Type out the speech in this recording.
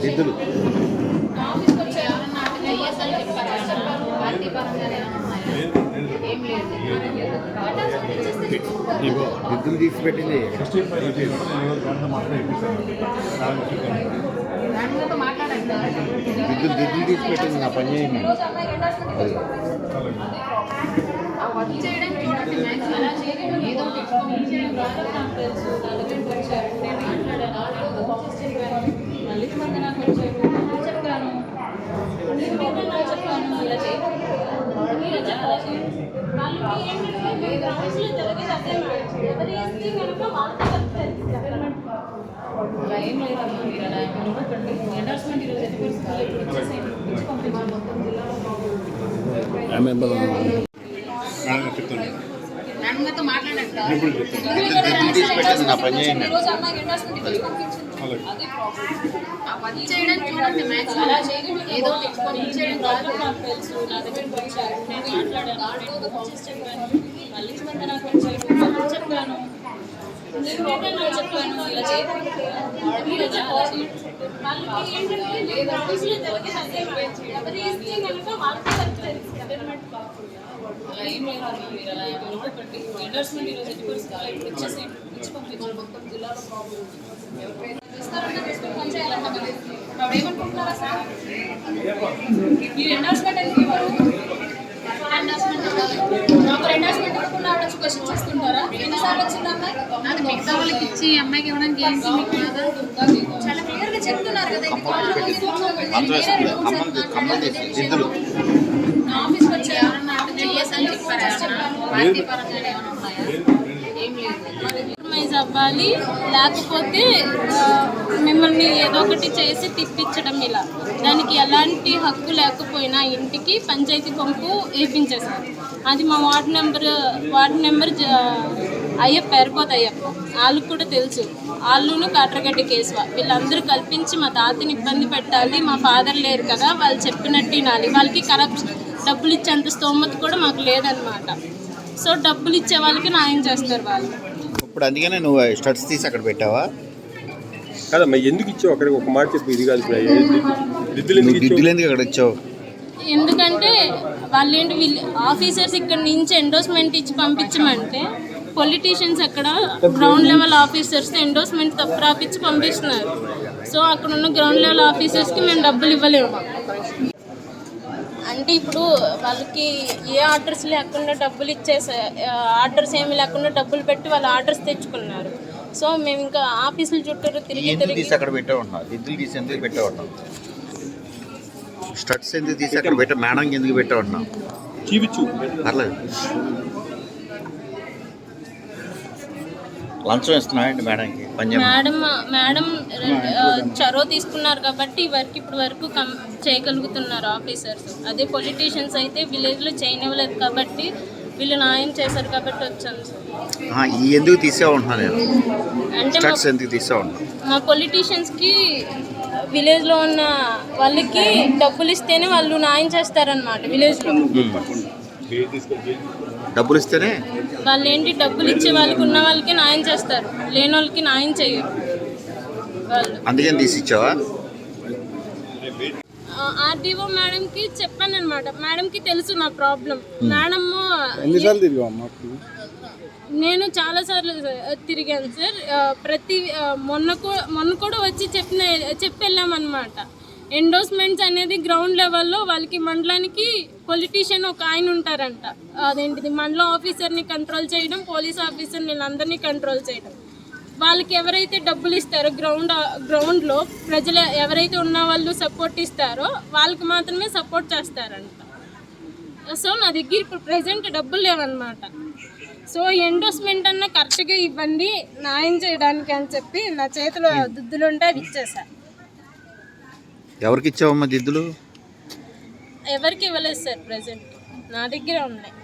దిద్దులు దిద్దులు తీసి పెట్టింది. దిద్దులు దిద్దులు తీసి పెట్టింది నా పని చేయండి ఏదో ఒకటి explain చేయడం రాదు నాకు తెలుసు నా దగ్గరికి వచ్చారు నేను మాట్లాడాను ఆడియో కాల్స్ చెప్పాను మళ్ళీ మంది నాకు వచ్చారు నేను చెప్పాను నేను మీతో నాకు చెప్పాను ఇలా చేయకూడదు మీరే చెప్పాలి వాళ్ళకి ఏంటంటే మీ గ్రౌండ్స్లో జరిగేది అదే ఎవరి ఇస్తే కనుక వాళ్ళకి చెప్తారు గవర్నమెంట్ అలా ఏం లేదమ్మా మీరు అలా ఎండార్స్మెంట్ ఈరోజు ఇప్పుడు మొత్తం జిల్లాలో నా పని చేయండి. పని చూడండి అలా ఏదో explain చేయడం నాకు తెలుసు. నా దగ్గరికి వచ్చారు. నేను మాట్లాడాను. మళ్ళీ నాకు నేను చెప్పాను నేను మీతో ఇలా చేయకూడదు వాళ్ళకి ఏంటంటే మీ గ్రౌండ్స్లో జరిగేది అదే ఎవరి ఇస్తే కనుక వాళ్ళకి చెప్తారు గవర్నమెంట్ కాకుండా అలా ఏం లేదమ్మా మీరు అలా అనుకోకండి ఎండోర్స్మెంట్ ఈరోజు ఎట్టి పరిస్థితుల్లో ఇప్పుడు ఇచ్చేసేయండి ఇచ్చి పంపించండి మొత్తం జిల్లాలో ప్రాబ్లం ఇస్తారంటే తీసుకొని పని మరి ఇప్పుడు ఏమనుకుంటున్నారు అసలు మీరు ఎండోర్స్మెంట్ ఎందుకు మిగతా వాళ్ళకి ఇచ్చి అమ్మాయికి ఇవ్వడానికి ఏంటి? మీకు చాలా క్లియర్గా చెప్తున్నారు కదా కమ్మలు చెప్తున్నారు. దిద్దులు ఆఫీస్కి వచ్చి ఎవరన్నా చెప్పారా? పార్టీ పరంగా ఏమైనా ఉన్నాయా? అవ్వాలి. లేకపోతే మిమ్మల్ని ఏదో ఒకటి చేసి తిప్పించడం ఇలా. దానికి ఎలాంటి హక్కు లేకపోయినా ఇంటికి పంచాయతీ పంపు వేయించేశారు అది మా ward number ward number Ayyappa ఎరపోత Ayyappa. వాళ్ళకు కూడా తెలుసు. వాళ్ళును కాట్రగడ్డి కేశవ. వీళ్ళందరూ కల్పించి మా తాతని ఇబ్బంది పెట్టాలి. మా ఫాదర్ లేరు కదా. వాళ్ళు చెప్పినట్టు వినాలి. వాళ్ళకి కరప్ట్ డబ్బులు ఇచ్చేంత స్తోమత కూడా మాకు లేదనమాట సో డబ్బులు ఇచ్చే వాళ్ళకి న్యాయం చేస్తారు వాళ్ళు. ఇప్పుడు అందుకనే నువ్వు స్టడ్స్ తీసి అక్కడ పెట్టావా? కాదమ్మా ఎందుకు ఇచ్చావు? అక్కడికి ఒక మాట చెప్పు ఇది కాదు దిద్దులు ఎందుకు ఇచ్చావు? అక్కడ ఇచ్చావు? ఎందుకంటే వాళ్ళు ఏంటి వీళ్ళు ఆఫీసర్స్ ఇక్కడ నుంచి ఎండోస్మెంట్ ఇచ్చి పంపించమంటే పొలిటీషియన్స్ అక్కడ గ్రౌండ్ లెవెల్ ఆఫీసర్స్ ఎండోస్మెంట్ తప్పు రాపిచ్చి పంపిస్తున్నారు. సో అక్కడ ఉన్న గ్రౌండ్ లెవెల్ ఆఫీసర్స్కి మేము డబ్బులు ఇవ్వలేము. అంటే ఇప్పుడు వాళ్ళకి ఏ ఆర్డర్స్ లేకుండా డబ్బులు ఇచ్చేసే ఆర్డర్స్ ఏమి లేకుండా డబ్బులు పెట్టి వాళ్ళు ఆర్డర్స్ తెచ్చుకున్నారు. సో మేము ఇంకా ఆఫీసుల చుట్టూరు తిరిగి తిరిగి తీసి అక్కడ పెట్టావు అంటున్నావు? దిద్దులు తీసి ఎందుకు పెట్టావు అంటున్నావు? స్టడ్స్ ఎందుకు తీసి అక్కడ పెట్టా మేడం ఎందుకు పెట్టావు అంటున్నావు? చూపించు. పర్లేదు. లంచం ఇస్తున్నావు మేడంకి. మేడం మేడం చొరవ తీసుకున్నారు కాబట్టి వర్క్ ఇప్పటి వరకు కం చేయగలుగుతున్నారు ఆఫీసర్స్. అదే పొలిటీషియన్స్ అయితే విలేజ్లో చేయనివ్వలేదు కాబట్టి వీళ్ళు న్యాయం చేశారు కాబట్టి వచ్చాను సార్ ఎందుకు తీసావు అంటున్నాను నేను అంటే ఎందుకు అంటున్నావు మా పొలిటీషియన్స్కి విలేజ్లో ఉన్న వాళ్ళకి డబ్బులు ఇస్తేనే వాళ్ళు న్యాయం చేస్తారనమాట విలేజ్లో డబ్బులు ఇస్తేనే వాళ్ళు ఏంటి డబ్బులు ఇచ్చే వాళ్ళకి ఉన్న వాళ్ళకి న్యాయం చేస్తారు. లేని వాళ్ళకి న్యాయం చేయరు వాళ్ళు. అందుకని తీసి ఇచ్చావా ఆర్డీఓ మేడంకి చెప్పాను అనమాట మేడంకి తెలుసు నా ప్రాబ్లం. మేడం ఎన్నిసార్లు నేను చాలా సార్లు తిరిగాను సార్. ప్రతి మొన్న కూ- మొన్న కూడా వచ్చి చెప్పిన చెప్పి వెళ్ళామన్నమాట. ఎండోస్మెంట్స్ అనేది గ్రౌండ్ లెవెల్లో వాళ్ళకి మండలానికి పొలిటీషియన్ ఒక ఆయన ఉంటారంట. అదేంటిది? మండలం ఆఫీసర్ని కంట్రోల్ చేయడం పోలీస్ ఆఫీసర్ని వీళ్ళందరినీ కంట్రోల్ చేయడం. వాళ్ళకి ఎవరైతే డబ్బులు ఇస్తారో గ్రౌండ్ గ్రౌండ్లో ప్రజలు ఎవరైతే ఉన్న వాళ్ళు సపోర్ట్ ఇస్తారో వాళ్ళకి మాత్రమే సపోర్ట్ చేస్తారంట. సో నా దగ్గర ఇప్పుడు ప్రజెంట్ డబ్బులు లేవన్నమాట. సో ఎండోస్మెంట్ అన్న కరెక్ట్గా ఇవ్వండి న్యాయం చేయడానికి అని చెప్పి నా చేతిలో దుద్దులు ఉంటే అవి ఇచ్చేసా. ఎవరికి ఇచ్చావమ్మా దిద్దులు ఎవరికి ఇవ్వలేదు సార్ ప్రజెంట్ నా దగ్గరే ఉన్నాయి.